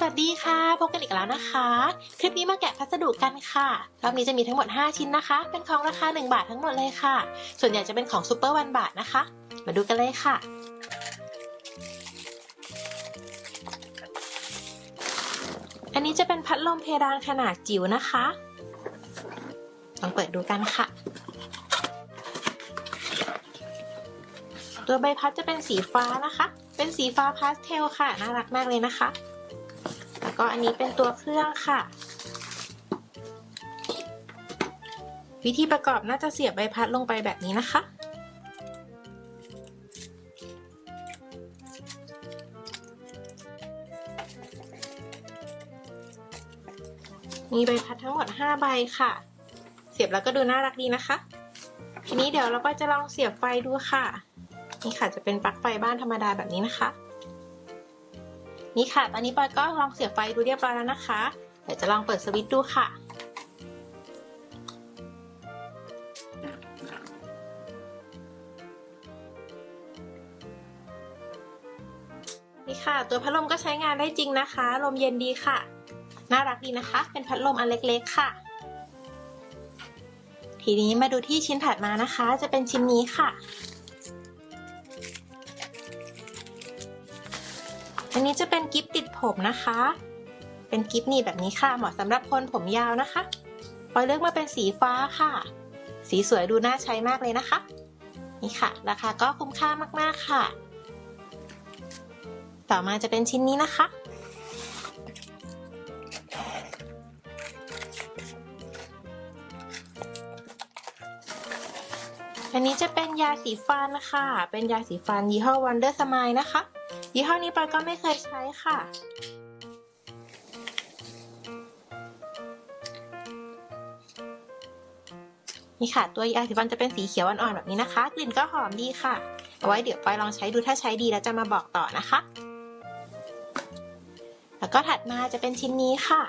สวัสดีค่ะ พบกันอีกแล้วนะคะ คลิปนี้มาแกะพัสดุกันค่ะรอบนี้จะมีทั้งหมด 5 ชิ้นนะคะ เป็นของราคา 1 บาททั้งหมดเลยค่ะ ส่วนใหญ่จะเป็นของซูเปอร์วันบาทนะคะ มาดูกันเลยค่ะ อันนี้จะเป็นพัดลมเพดานขนาดจิ๋วนะคะ ลองเปิดดูกันค่ะ ตัวใบพัดจะเป็นสีฟ้านะคะ เป็นสีฟ้าพาสเทลค่ะ น่ารักมากเลยนะคะ ก็อันนี้เป็นตัวเครื่องค่ะ วิธีประกอบน่าจะเสียบใบพัดลงไปแบบนี้นะคะ มีใบพัดทั้งหมด 5 ใบค่ะ เสียบแล้วก็ดูน่ารักดีนะคะ ทีนี้เดี๋ยวเราก็จะลองเสียบไฟดูค่ะ นี่ค่ะจะเป็นปลั๊กไฟบ้านธรรมดาแบบนี้นะคะ นี่ค่ะ ตอนนี้ปอยก็ลองเสียบไฟดูเรียบร้อยแล้วนะคะ เดี๋ยวจะลองเปิดสวิตช์ดูค่ะ นี่ค่ะ ตัวพัดลมก็ใช้งานได้จริงนะคะ ลมเย็นดีค่ะ น่ารักดีนะคะ เป็นพัดลมอันเล็กๆค่ะ ทีนี้มาดูที่ชิ้นถัดมานะคะ จะเป็นชิ้นนี้ค่ะ อันนี้จะเป็นกิฟติดผมนะคะ เป็นกิฟนี่แบบนี้ค่ะ เหมาะสำหรับคนผมยาวนะคะพอยเลือกมาเป็นสีฟ้าค่ะ สีสวยดูน่าใช้มากเลยนะคะ นี่ค่ะ ราคาก็คุ้มค่ามากๆค่ะ ต่อมาจะเป็นชิ้นนี้นะคะอันนี้จะเป็นยาสีฟันนะคะ เป็นยาสีฟันยี่ห้อ Wonder Smile นะคะ ยี่ห้อนี้ปอยก็ไม่เคยใช้ค่ะ นี่ค่ะ ตัวยาสีฟันจะเป็นสีเขียวอ่อนๆแบบนี้นะคะ กลิ่นก็หอมดีค่ะ เอาไว้เดี๋ยวปอยลองใช้ดูถ้าใช้ดีแล้วจะมาบอกต่อนะคะ แล้วก็ถัดมาจะเป็นชิ้นนี้ค่ะ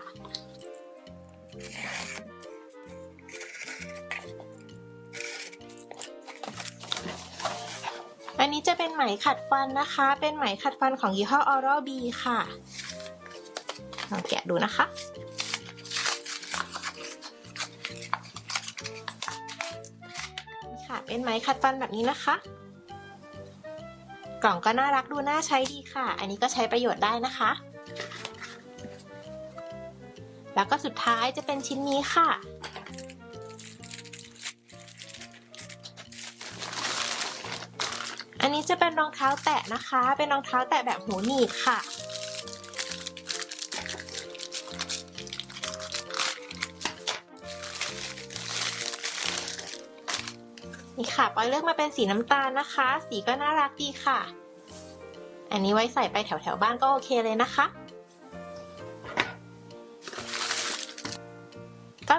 นนี้จะเป็นไหมขัดฟันนะคะ เป็นไหมขัดฟันของยี่ห้อ Oral B ค่ะลองแกะดูนะคะค่ะ เป็นไหมขัดฟันแบบนี้นะคะ กล่องก็น่ารักดูน่าใช้ดีค่ะ อันนี้ก็ใช้ประโยชน์ได้นะคะ แล้วก็สุดท้ายจะเป็นชิ้นนี้ค่ะ จะเป็นรองเท้าแตะนะคะ เป็นรองเท้าแตะแบบหูหนีบค่ะ นี่ค่ะปอยเลือกมาเป็นสีน้ำตาลนะคะ สีก็น่ารักดีค่ะ อันนี้ไว้ใส่ไปแถวแถวบ้านก็โอเคเลยนะคะ